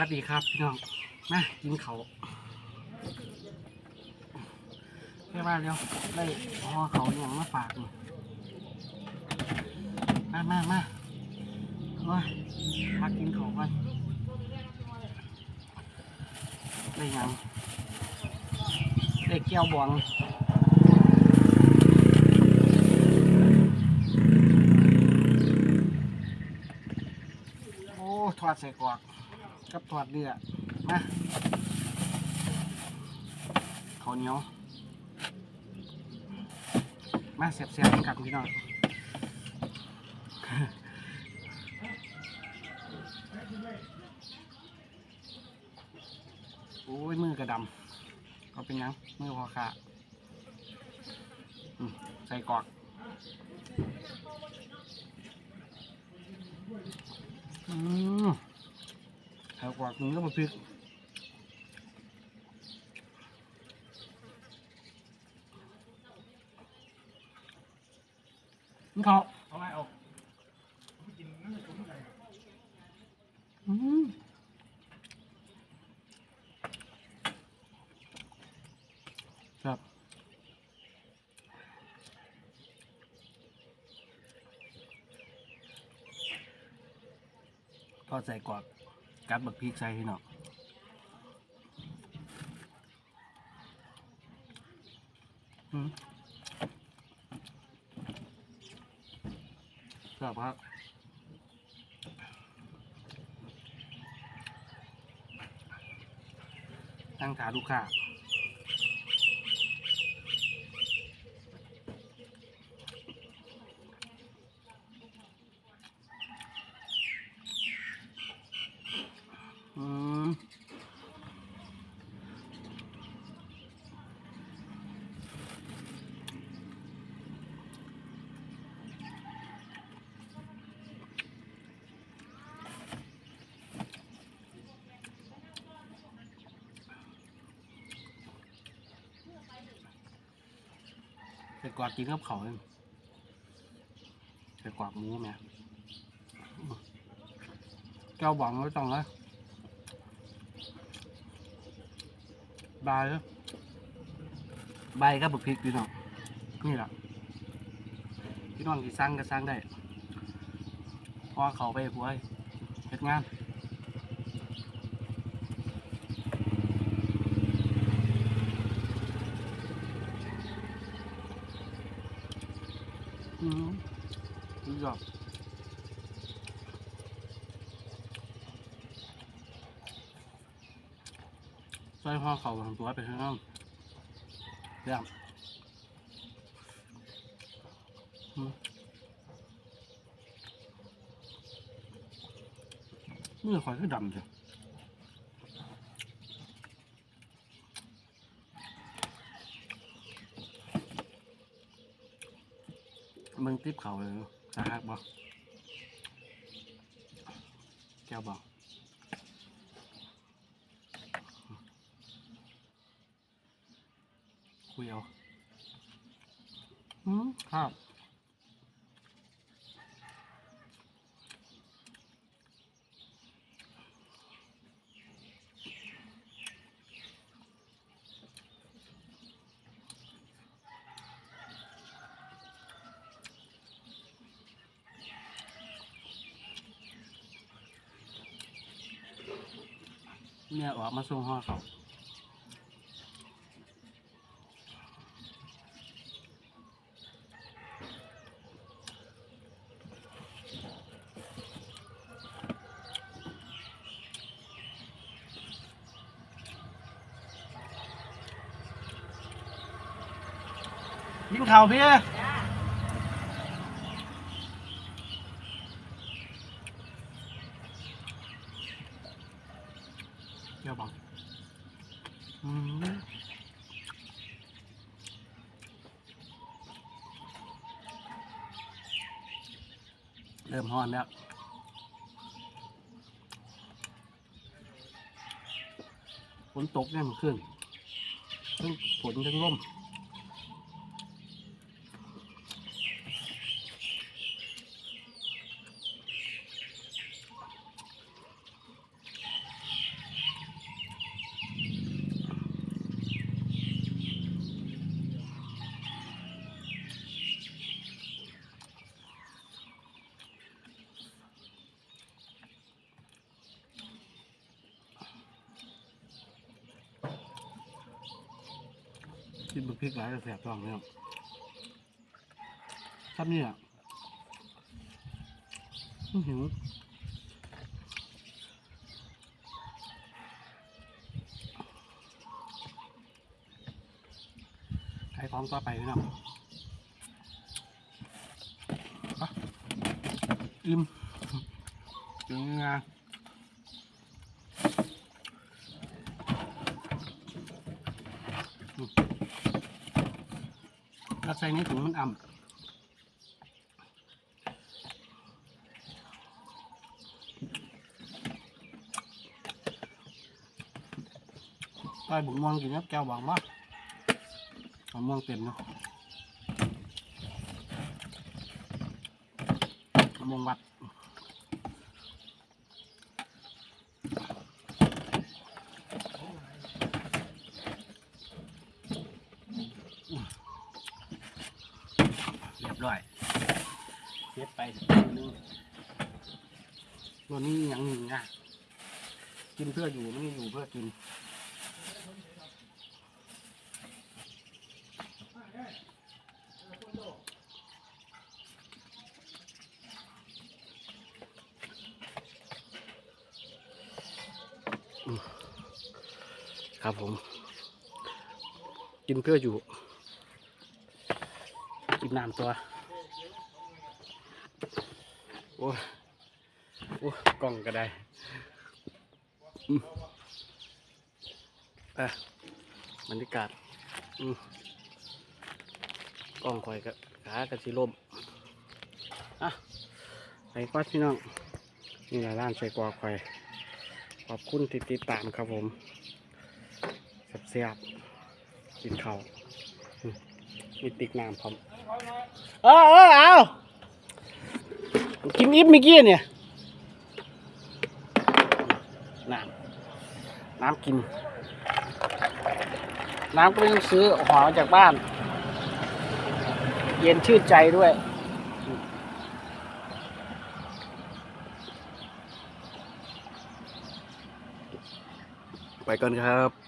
วัสดีครับพี่น้องมากินเขาเรียกว่าเร็วได้ห่อเขาอย่างมาฝากนี่มามามาโอ้ยมากินเขาวกันได้ยังได้แก้วบวงโอ้ทอดใส่กรอก กับทอดเนื้อมาข้าวเหนียวมาเสียบเสียบกันพี่น้องโอ้ย มือกระดำก็เป็นยัง มือพอขาใส่กอกอืม ใส่กรอกนี้ก็มาพริกนี่เขาเอาไว้เอาอืมครับทอดใส่กรอก กัดบักพริกใส่พี่น้องอืมครับครับตั้งขาลูกค้าอืม ใส่กรอกกินกับเขาเองใส่กรอกหมูแม่เจ้าบองไม่ต้องเลยบายเลยใบก็บุกพริกพี่น้องนี่แหละพี่น้องที่สร้างก็สร้างได้พราะว่าเขาไปหัวเฮ็ดงาน สุดยอดใส่ห่อเขาของตัวไปข้างนอกเยี่ยมอืมมือข่อยคือดำจ้ะมึง ติบเขาเลยสาหักบ่แก้วบ่คุยเอาอืมครับ เนี่ยออกมาส่งห่อเขายิงเข่าพี่ ดี๋ยวบอกอืมเริ่มห้อนแล้วฝนตกเนี่ยมันขึ้นทั้งฝนทั้งลม กินบักพริกหลายก็แสบท้องเนี่ยทำนี่อะหิวขายของต่อไปน้องไปอิ่มถึงงานอืม เราใส่ในถุงมันอ่ำไปบุกม่วงกินครับแก้วหวังว่าบุกม่วงเต็มเนาะมะม่วงวัดเร้อยเทียไปนึงตัวนี้ยังหนึ่งอะกินเพื่ออยู่ไม่ได้อยู่เพื่อกินครับผม กินเพื่ออยู่ กินน้ำตัว โอ้โอ้กล่องก็ได้อืมอะบรรยากาศกล้องคอยกับขากระชิลมอะไปกวาดพี่น้อง นี่แหละร้านใส่กวาคอย ขอบคุณที่ติดตามครับผมเสียบกินเขามมีติ๊กน้ำพร้อมเออเออเอา กินอิ่มเมื่อกี้เนี่ยน้ำน้ำกิน น้ำก็ไม่ต้องซื้อหอมาจากบ้าน เย็นชื่นใจด้วยไปก่อนครับ